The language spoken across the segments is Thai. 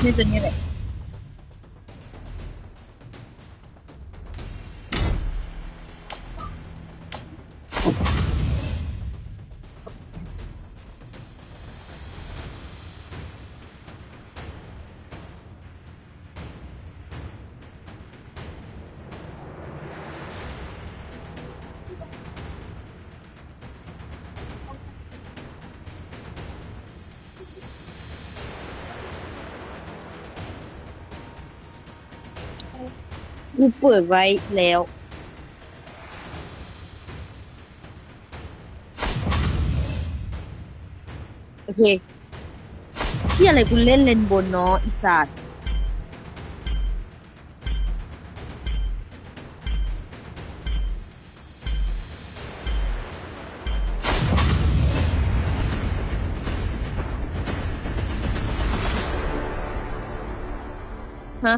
เล่ กูเปิดไว้แล้ว โอเคที่อะไรกูเล่นเลนบนเนาะอีสัตว์ฮะ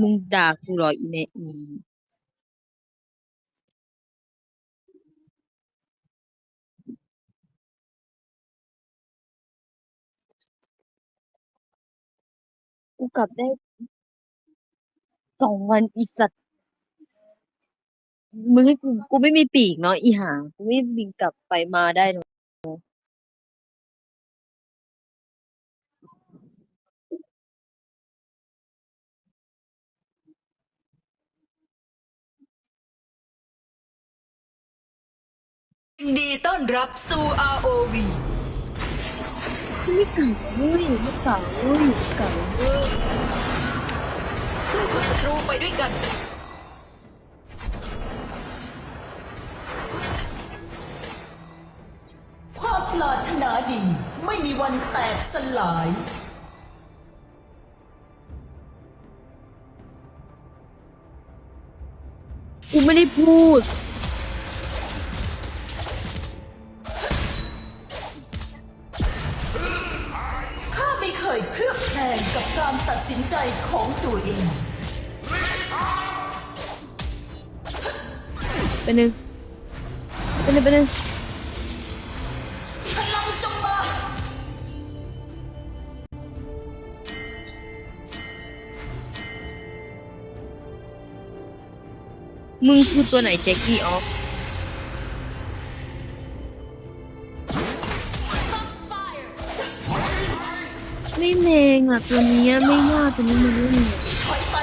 มึงด่ากูเหรออีเนอีกูกลับได้สองวันอีสัตว์มึงให้กูกูไม่มีปีกเนาะอีห่ากูไม่บินกลับไปมาได้เนอะ ยินดีต้อนรับสู่ ROV ไม่เก่าเว้ยไม่เก่าเว้ยไม่เก่าเว้ยสู้กับศัตรูไปด้วยกัน ความปรารถนาดี ไม่มีวันแตกสลาย กูไม่ได้พูด สินใจของตัวเอง เป็นหนึ่งเป็นหนึ่งเป็นหนึ่งพลังจงมามึงคือตัวไหนแจ็คกี้ออฟ ไม่แมงอะตัวเนี้ยไม่น่าตัวนี้มันไม่แมงถอยไป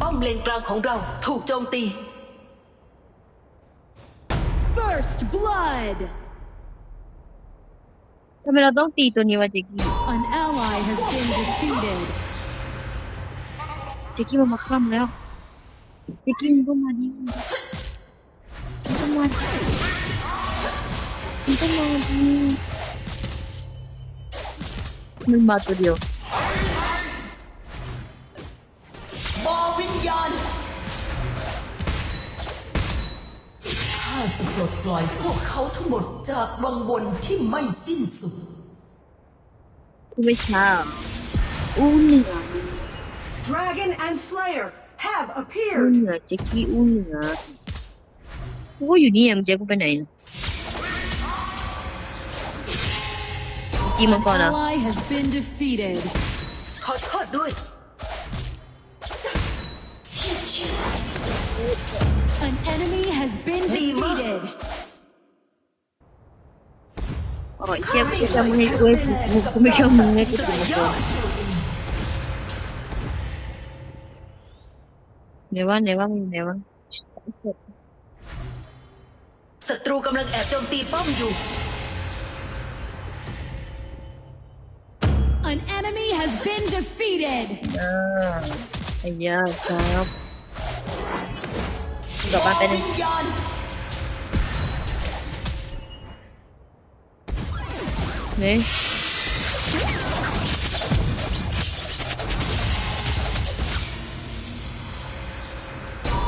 ป้อมเลนกลางของเราถูกโจมตี First blood! ทำไมเราต้องตีตัวนี้วะแจ็คกี้ An ally has been defeated. แจ็คกี้มันมาคล่ำแล้วแจ็คกี้มึงก็มาดิมึงก็มาดิ มึงก็มาดิมึงมาตัวเดียวบอวิญญาณข้าจะปลดปล่อยพวกเขาทั้งหมดจากวังวนที่ไม่สิ้นสุดกูไม่ช้าอู้เหนือ Dragon and Slayer have อู้ appeared. เหนือแจ็คกี้อู้เหนือกูก็อยู่นี่อะมึงเจ๊กูไปไหน ตีมังกรอะ Ally has been defeated. ขอโทษด้วย An enemy has been Lima. defeated. อ๋อเจ๊กูจะมึงให้กูให้กูกูกูไม่เข้ามึงให้กูตีมังกรไหนว่าไหนว่ามึงไหนว่าศัตรูกำลังแอบโจมตีป้อมอยู่ An enemy has been defeated. Yeah, ayan, tap. Gabatan ng... Okay.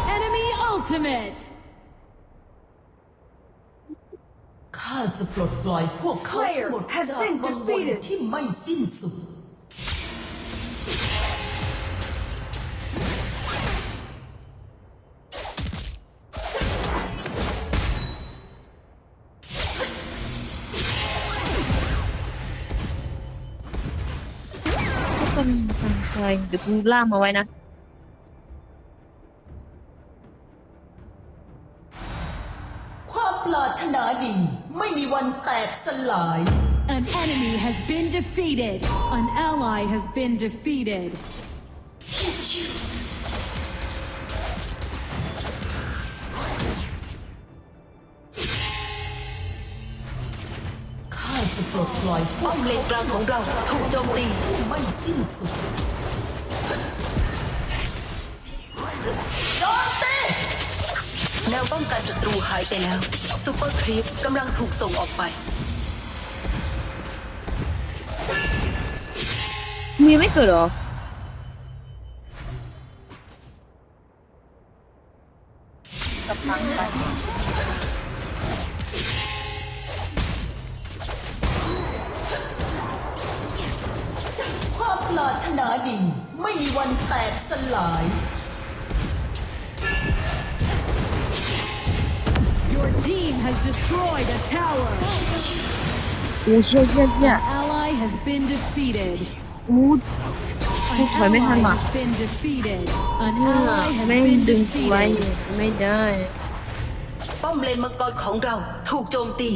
Enemy ultimate. ข้าจะปลดปล่อยพวกเขาทั้งหมดจากกังวลที่ไม่สิ้นสุดกคลังใจเดี๋ยวกูล่ามาไว้นะ ความปลอดถนาดี ไม่มีวันแตกสลาย An enemy has been defeated. An ally has been defeated. ข้าจะปลดปล่อยพวป้อกมเลนกลางของเราถูกโจมตีที่ไม่สิ้นสุดโจมตี แนวป้องกันศัตรูหายไปแล้วซูเปอร์ครีปกำลังถูกส่งออกไป มีไม่เกิดเหรอ กับพังไปความปรารถนาดี ไม่มีวันแตกสลาย team has destroyed a tower. โอ้เชี่ยเชี่ยเชี่ย Ally has been defeated. อู้ An Ủa, phải mấy thằng ally à? has been defeated. An เนี่ย ally has แม่ง been ดึงกูไว้ defeated. ไม่ได้ ป้อมเลนมังกรของเราถูกโจมตี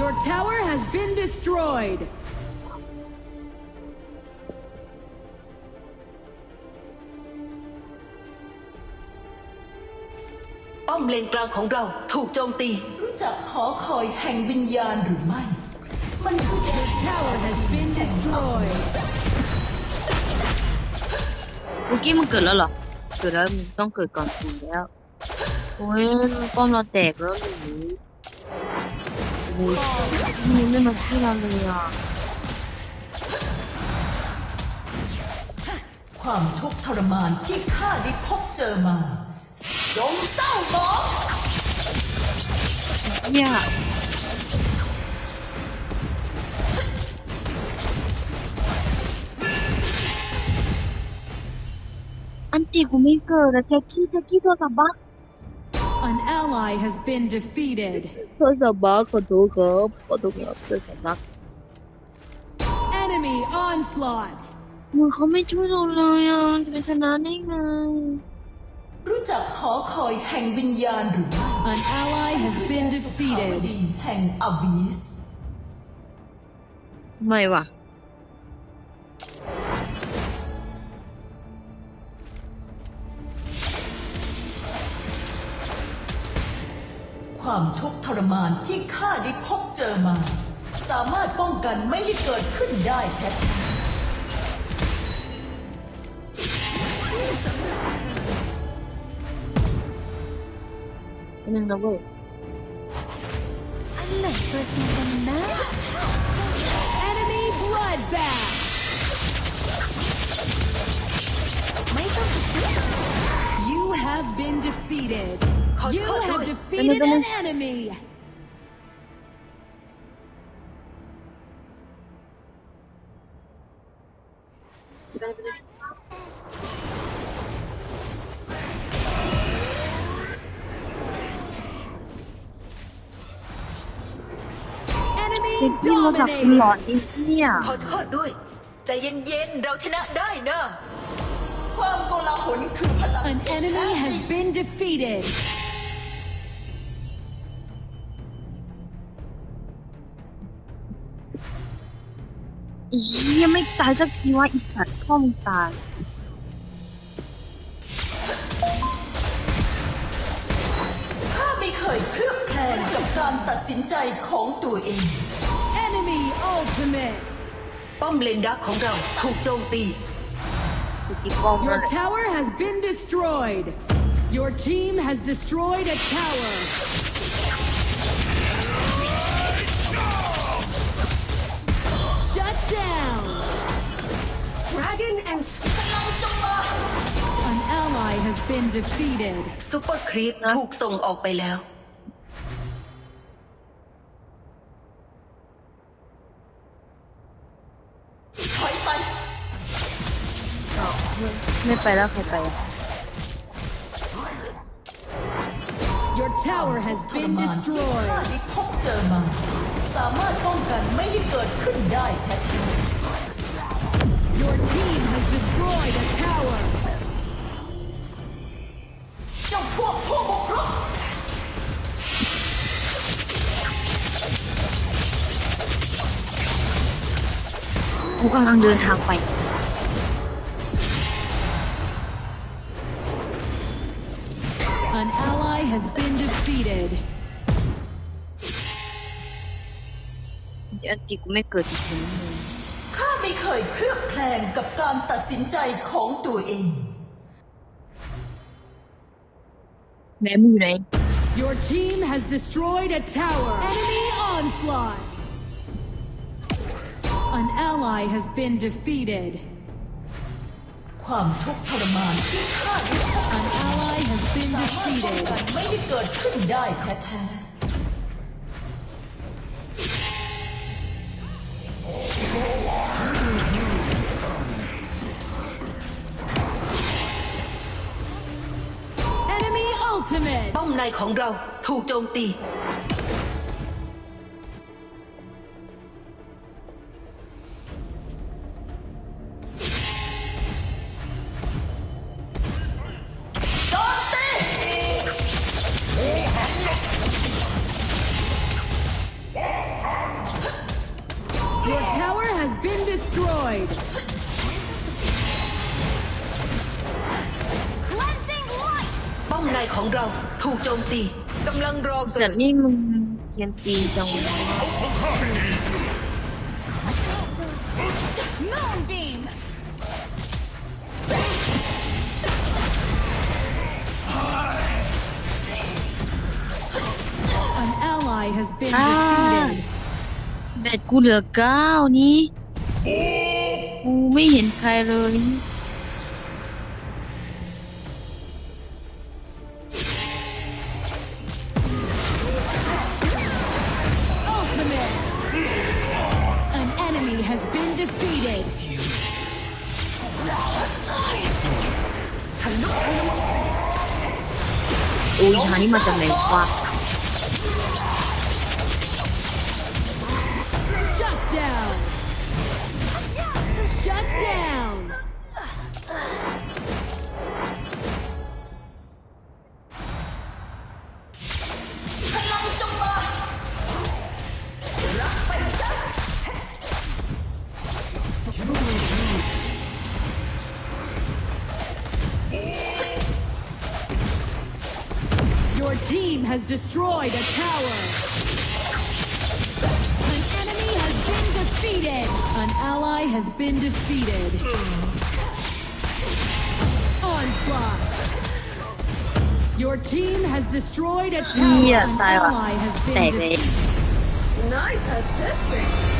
Your tower has been destroyed. อมเลนกลางของเราถูกโจมตี รู้จักหอคอยแห่งวิญญาณหรือไม่ มันคือแค่ Tower has been destroyed. เมื่อกี้มันเกิดแล้วเหรอ เกิดแล้วมันต้องเกิดก่อนกูแล้ว โอ้ยป้อมเราแตกแล้วหรือโอ้ยนี่ไม่มาช่วยเราเลยอะ ความทุกข์ทรมานที่ข้าได้พบเจอมา จงเศร้าหมองเนี่ยอันตีกูไม่เกิดอะแจ็คกี้แจ็คกี้โทรศัพท์บ้า An ally has been defeated. โทรศัพท์บ้าขอโทษครับขอโทษครับโทรศัพท์บ้า Enemy onslaught. มึงเขาไม่ช่วยเราเลยอะมันจะเป็นชนะได้ไง รู้จักหอคอยแห่งวิญญาณหรือไม่ An ally has been สุขาว defeated. ดีแห่งอบิสไม่ว่ะ ความทุกข์ทรมานที่ข้าได้พบเจอมา สามารถป้องกันไม่ให้เกิดขึ้นได้แท้ นึงนะเว้ย Enemy bloodbath. You have been defeated. Hold- You hold have on. defeated Ano, an ano? enemy. มาจากคุณหลอ dominated. ดไอ้เนี่ย ขอโทษด้วย ใจเย็นๆ เราชนะได้นะ ความโกลาหลคือพลัง An ที่ enemy แท้ has จริง been defeated. ไอ้เหี้ยไม่ตายสักทีว่าไอีสัตว์พ่อมึงตายข้าไม่เคยเคลือบแคลงกับการตัดสินใจของตัวเอง Enemy ultimate. ป้อมเลนดักของเราถูกโจมตี กูตีกล้องมา Your tower has been destroyed. Your team has destroyed a tower. Shut down. Dragon and พลังจงมา An ally has been defeated. ซูเปอร์ครีปถูกส่งออกไปแล้ว ไม่ไปแล้วใครไปอะ Your tower has ทร been มานที่ข้า destroyed. ได้พบเจอมา สามารถป้องกันไม่ให้เกิดขึ้นได้แท้ Your team has destroyed a tower. เจ้าพวกผู้บุกรุกกูกำลังเดินทางไป defeated. Your team has destroyed a tower. Enemy onslaught. An ally has been defeated. ความทุกข์ทรมานที่ข้าได้พบ An ally has been สามารถป้อง defeated. กันไม่ให้เกิดขึ้นได้แท้ๆ Enemy ultimate. ป้อมในของเราถูกโจมตี ป้อมในของเราถูกโจมตีกำลังรอเสร็เกิจดนี่มึงเกียนตีจัง Moonbeam. An ally has been Ah. defeated. แบตกูเหลือเก้านี่กูไม่เห็นใครเลย อุ้ยทาง has destroyed a tower. An enemy has been defeated. An ally has been defeated. Onslaught. Your team has destroyed a tower. An ally has been defeated. Nice assisting.